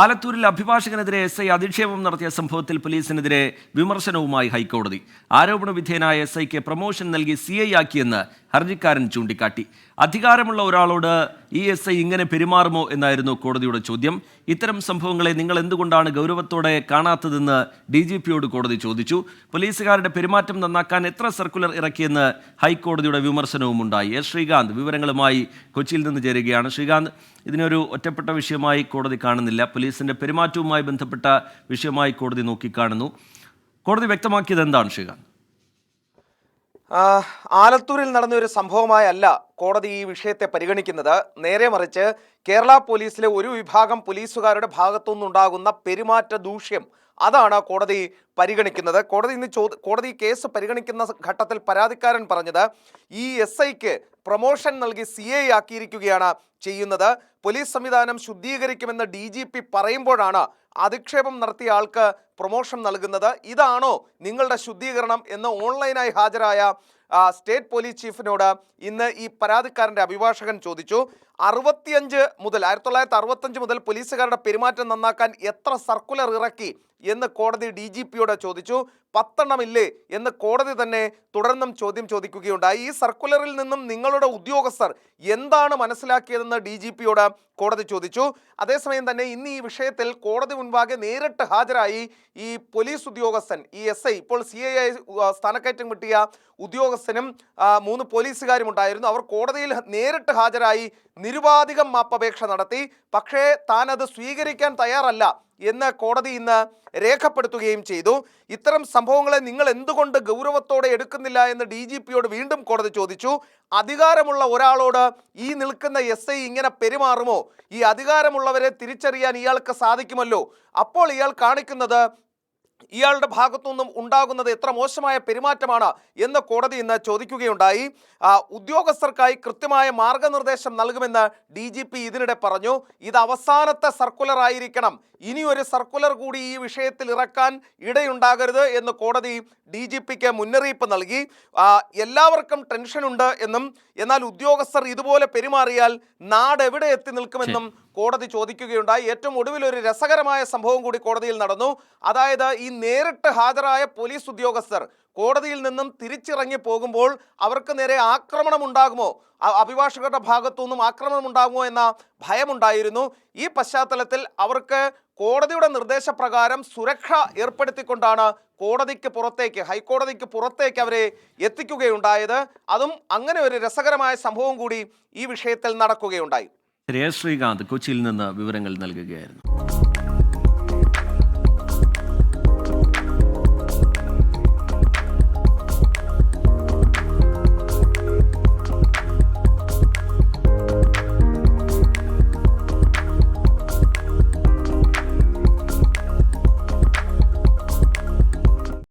ആലത്തൂരിൽ അഭിഭാഷകനെതിരെ S I അധിക്ഷേപം നടത്തിയ സംഭവത്തിൽ പോലീസിനെതിരെ വിമർശനവുമായി ഹൈക്കോടതി. ആരോപണ വിധേയനായ എസ് ഐക്ക് പ്രമോഷൻ നൽകി സി ഐ ആക്കിയെന്ന് ഹർജിക്കാരൻ ചൂണ്ടിക്കാട്ടി. അധികാരമുള്ള ഒരാളോട് ഇ എസ് ഐ ഇങ്ങനെ പെരുമാറുമോ എന്നായിരുന്നു കോടതിയുടെ ചോദ്യം. ഇത്തരം സംഭവങ്ങളെ നിങ്ങൾ എന്തുകൊണ്ടാണ് ഗൗരവത്തോടെ കാണാത്തതെന്ന് ഡി ജി പിയോട് കോടതി ചോദിച്ചു. പോലീസുകാരുടെ പെരുമാറ്റം നന്നാക്കാൻ എത്ര സർക്കുലർ ഇറക്കിയെന്ന് ഹൈക്കോടതിയുടെ വിമർശനവും ഉണ്ടായി. എസ് ശ്രീകാന്ത് വിവരങ്ങളുമായി കൊച്ചിയിൽ നിന്ന് ചേരുകയാണ്. ശ്രീകാന്ത് ഇതിനൊരു ഒറ്റപ്പെട്ട വിഷയമായി കോടതി കാണുന്നില്ല. പോലീസിന്റെ പെരുമാറ്റവുമായി ബന്ധപ്പെട്ട വിഷയമായി കോടതി നോക്കിക്കാണുന്നു. കോടതി വ്യക്തമാക്കിയത് എന്താണ് ശ്രീകാന്ത്? ആലത്തൂരിൽ നടന്ന ഒരു സംഭവമായല്ല കോടതി ഈ വിഷയത്തെ പരിഗണിക്കുന്നത്. നേരെ മറിച്ച് കേരള പോലീസിലെ ഒരു വിഭാഗം പോലീസുകാരുടെ ഭാഗത്തുനിന്നുണ്ടാകുന്ന പെരുമാറ്റ ദൂഷ്യം അതാണ് കോടതി പരിഗണിക്കുന്നത്. കോടതി ഇന്ന് ചോദ്യ കോടതി കേസ് പരിഗണിക്കുന്ന ഘട്ടത്തിൽ പരാതിക്കാരൻ പറഞ്ഞത് ഈ എസ് ഐക്ക് പ്രൊമോഷൻ നൽകി സി ഐ ആക്കിയിരിക്കുകയാണ് ചെയ്യുന്നത്. പോലീസ് സംവിധാനം ശുദ്ധീകരിക്കുമെന്ന് ഡി ജി പി പറയുമ്പോഴാണ് അധിക്ഷേപം നടത്തിയ ആൾക്ക് പ്രൊമോഷൻ നൽകുന്നത്. ഇതാണോ നിങ്ങളുടെ ശുദ്ധീകരണം എന്ന് ഓൺലൈനായി ഹാജരായ സ്റ്റേറ്റ് പോലീസ് ചീഫിനോട് ഇന്ന് ഈ പരാതിക്കാരന്റെ അഭിഭാഷകൻ ചോദിച്ചു അറുപത്തിയഞ്ച് മുതൽ ആയിരത്തി തൊള്ളായിരത്തി അറുപത്തഞ്ച് മുതൽ പോലീസുകാരുടെ പെരുമാറ്റം നന്നാക്കാൻ എത്ര സർക്കുലർ ഇറക്കി? എന്ന് കോടതി ഡി ജി പിയോട് ചോദിച്ചു. പത്തെണ്ണമില്ലേ എന്ന് കോടതി തന്നെ തുടർന്നും ചോദ്യം ചോദിക്കുകയുണ്ടായി. ഈ സർക്കുലറിൽ നിന്നും നിങ്ങളുടെ ഉദ്യോഗസ്ഥർ എന്താണ് മനസ്സിലാക്കിയതെന്ന് ഡി ജി പിയോട് കോടതി ചോദിച്ചു. അതേസമയം തന്നെ ഇന്ന് ഈ വിഷയത്തിൽ കോടതി മുൻപാകെ നേരിട്ട് ഹാജരായി ഈ പോലീസ് ഉദ്യോഗസ്ഥൻ ഈ എസ് ഐ ഇപ്പോൾ സി ഐ സ്ഥാനക്കയറ്റം കിട്ടിയ ഉദ്യോഗസ്ഥനും മൂന്ന് പോലീസുകാരും ഉണ്ടായിരുന്നു. അവർ കോടതിയിൽ നേരിട്ട് ഹാജരായി നിരുപാധികം മാപ്പപേക്ഷ നടത്തി. പക്ഷേ താനത് സ്വീകരിക്കാൻ തയ്യാറല്ല. എന്ന് കോടതി ഇന്ന് രേഖപ്പെടുത്തുകയും ചെയ്തു. ഇത്തരം സംഭവങ്ങളെ നിങ്ങൾ എന്തുകൊണ്ട് ഗൗരവത്തോടെ എടുക്കുന്നില്ല എന്ന് ഡി ജി പിയോട് വീണ്ടും കോടതി ചോദിച്ചു. അധികാരമുള്ള ഒരാളോട് ഈ നിൽക്കുന്ന എസ് ഐ ഇങ്ങനെ പെരുമാറുമോ? ഈ അധികാരമുള്ളവരെ തിരിച്ചറിയാൻ ഇയാൾക്ക് സാധിക്കുമല്ലോ. അപ്പോൾ ഇയാൾ കാണിക്കുന്നത് ഇയാളുടെ ഭാഗത്തു നിന്നും ഉണ്ടാകുന്നത് എത്ര മോശമായ പെരുമാറ്റമാണ് എന്ന് കോടതി ഇന്ന് ചോദിക്കുകയുണ്ടായി. ഉദ്യോഗസ്ഥർക്കായി കൃത്യമായ മാർഗനിർദ്ദേശം നൽകുമെന്ന് ഡി ജി പി ഇതിനിടെ പറഞ്ഞു. ഇത് അവസാനത്തെ സർക്കുലർ ആയിരിക്കണം. ഇനി ഒരു സർക്കുലർ കൂടി ഈ വിഷയത്തിൽ ഇറക്കാൻ ഇടയുണ്ടാകരുത് എന്ന് കോടതി ഡി ജി പിക്ക് മുന്നറിയിപ്പ് നൽകി. എല്ലാവർക്കും ടെൻഷനുണ്ട് എന്നും എന്നാൽ ഉദ്യോഗസ്ഥർ ഇതുപോലെ പെരുമാറിയാൽ നാട് എവിടെ എത്തി നിൽക്കുമെന്നും കോടതി ചോദിക്കുകയുണ്ടായി. ഏറ്റവും ഒടുവിൽ ഒരു രസകരമായ സംഭവം കൂടി കോടതിയിൽ നടന്നു. അതായത് ഈ നേരിട്ട് ഹാജരായ പോലീസ് ഉദ്യോഗസ്ഥർ കോടതിയിൽ നിന്നും തിരിച്ചിറങ്ങി പോകുമ്പോൾ അവർക്ക് നേരെ ആക്രമണം ഉണ്ടാകുമോ? അഭിഭാഷകരുടെ ഭാഗത്തു നിന്നും ആക്രമണം ഉണ്ടാകുമോ എന്ന ഭയമുണ്ടായിരുന്നു. ഈ പശ്ചാത്തലത്തിൽ അവർക്ക് കോടതിയുടെ നിർദ്ദേശപ്രകാരം സുരക്ഷ ഏർപ്പെടുത്തിക്കൊണ്ടാണ് കോടതിക്ക് പുറത്തേക്ക് ഹൈക്കോടതിക്ക് പുറത്തേക്ക് അവരെ എത്തിക്കുകയുണ്ടായത്. അതും അങ്ങനെ ഒരു രസകരമായ സംഭവം കൂടി ഈ വിഷയത്തിൽ നടക്കുകയുണ്ടായി. ശ്രീകാന്ത് കൊച്ചിയിൽ നിന്ന് വിവരങ്ങൾ നൽകുകയായിരുന്നു.